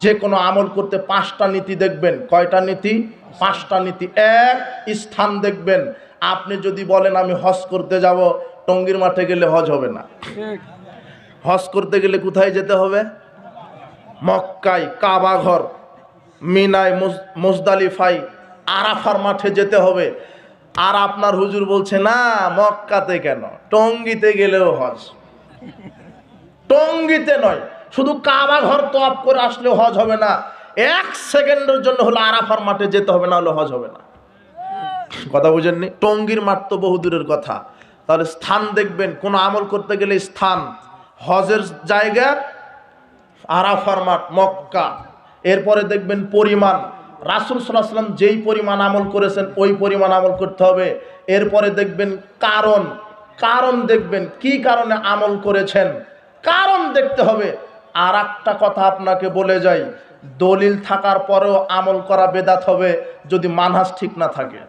যে কোনো আমল করতে পাঁচটা নীতি দেখবেন। কয়টা নীতি? পাঁচটা নীতি। এক, স্থান দেখবেন। আপনি যদি বলেন, আমি হজ করতে যাব, টঙ্গির মাঠে গেলে হজ হবে না। হজ করতে গেলে কোথায় যেতে হবে? মক্কায় কাবা ঘর মিনায়, মুজ- মুজদালিফাই আরাফার মাঠে যেতে হবে। আর আপনার হুজুর বলছে, না, মক্কাতে কেন? টঙ্গিতে গেলেও হজ। টঙ্গিতে নয় শুধু কাবা ঘর তপ করে আসলে হজ হবে না। এক সেকেন্ডের জন্য হলো আরাফার মাঠে যেতে হবে, না হলে হজ হবে না। কথা বুঝেননি? টঙ্গির মাঠ তো বহু দূরের কথা। তাহলে স্থান দেখবেন, কোনো আমল করতে গেলে স্থান। হজের জায়গা আরাফার মাঠ, মক্কা। এরপরে দেখবেন পরিমাণ। রাসুল সাল্লাম যেই পরিমাণ আমল করেছেন, ওই পরিমাণ আমল করতে হবে। এরপরে দেখবেন কারণ। কারণ দেখবেন কি কারণে আমল করেছেন? কারণ দেখতে হবে। আর একটা কথা আপনাকে বলে যাই, দলিল থাকার পরেও আমল করা বেদাত হবে যদি মানহাস ঠিক না থাকে।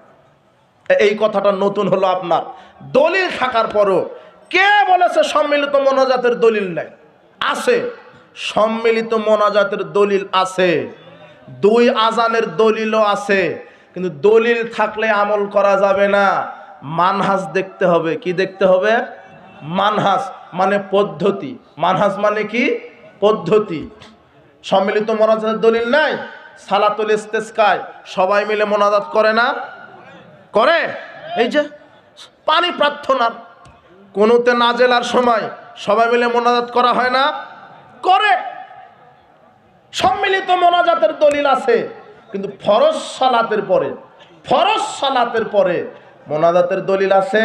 এই কথাটা নতুন হলো আপনার। দলিল থাকার পরও কে বলেছে সম্মিলিত মোনাজাতের দলিল নাই? আছে। সম্মিলিত মোনাজাতের দলিল আছে। দুই আজানের দলিলও আছে। কিন্তু দলিল থাকলে আমল করা যাবে না। মানহাস দেখতে হবে। কি দেখতে হবে? মানহাস মানে পদ্ধতি। মানহাজ মানে কি? পদ্ধতি। সম্মিলিত মোনাজাতের দলিল নাই, সালাতুল ইস্তেস্কায়। সবাই মিলে মোনাজাত করে না? করে? এই যে পানি প্রার্থনার, কোনোতে না জেলার সময় সবাই মিলে মোনাজাত করা হয় না? করে। সম্মিলিত মোনাজাতের দলিল আছে, কিন্তু ফরজ সালাতের পরে, ফরজ সালাতের পরে মোনাজাতের দলিল আছে